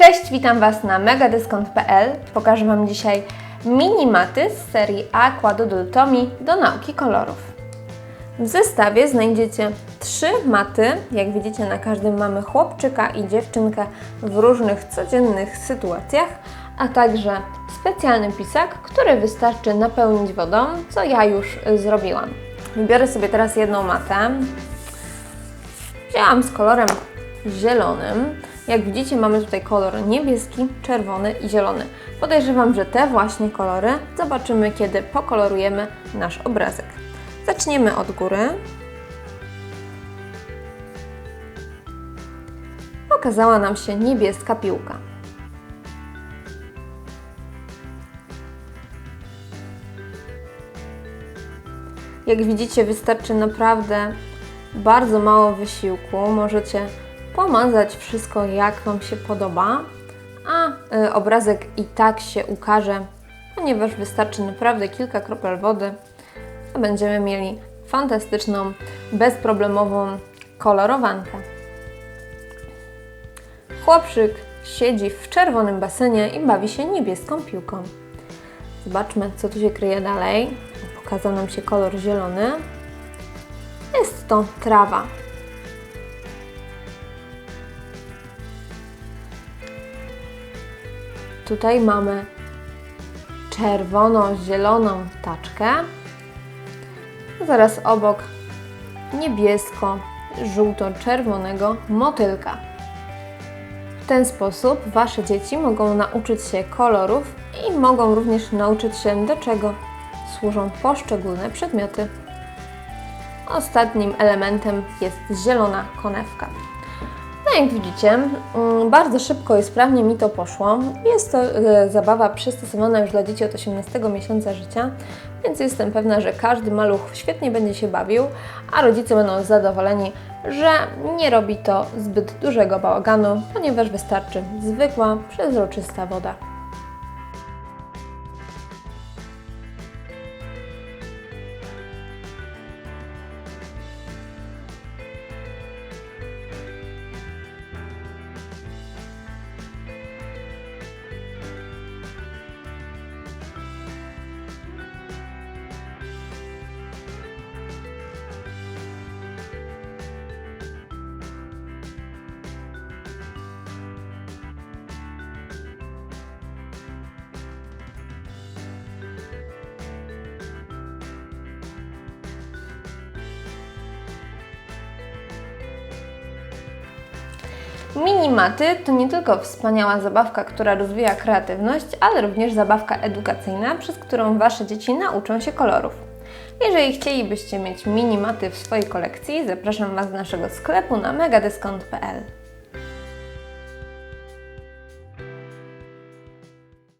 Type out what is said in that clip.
Cześć, witam Was na megadyskont.pl. Pokażę Wam dzisiaj mini maty z serii Aqua Doodle do nauki kolorów. W zestawie znajdziecie trzy maty. Jak widzicie, na każdym mamy chłopczyka i dziewczynkę w różnych codziennych sytuacjach, a także specjalny pisak, który wystarczy napełnić wodą, co ja już zrobiłam. Wybiorę sobie teraz jedną matę. Wzięłam z kolorem zielonym. Jak widzicie, mamy tutaj kolor niebieski, czerwony i zielony. Podejrzewam, że te właśnie kolory zobaczymy, kiedy pokolorujemy nasz obrazek. Zaczniemy od góry. Pokazała nam się niebieska piłka. Jak widzicie, wystarczy naprawdę bardzo mało wysiłku. Możecie pomazać wszystko jak Wam się podoba, a y, obrazek i tak się ukaże, ponieważ wystarczy naprawdę kilka kropel wody, a będziemy mieli fantastyczną, bezproblemową kolorowankę. Chłopczyk siedzi w czerwonym basenie i bawi się niebieską piłką. Zobaczmy, co tu się kryje dalej. Pokazał nam się kolor zielony. Jest to trawa. Tutaj mamy czerwono-zieloną taczkę. Zaraz obok niebiesko-żółto-czerwonego motylka. W ten sposób Wasze dzieci mogą nauczyć się kolorów i mogą również nauczyć się, do czego służą poszczególne przedmioty. Ostatnim elementem jest zielona konewka. No jak widzicie, mm, bardzo szybko i sprawnie mi to poszło. Jest to e, zabawa przystosowana już dla dzieci od 18 miesiąca życia, więc jestem pewna, że każdy maluch świetnie będzie się bawił, a rodzice będą zadowoleni, że nie robi to zbyt dużego bałaganu, ponieważ wystarczy zwykła, przezroczysta woda. Minimaty to nie tylko wspaniała zabawka, która rozwija kreatywność, ale również zabawka edukacyjna, przez którą Wasze dzieci nauczą się kolorów. Jeżeli chcielibyście mieć minimaty w swojej kolekcji, zapraszam Was do naszego sklepu na megadyskont.pl.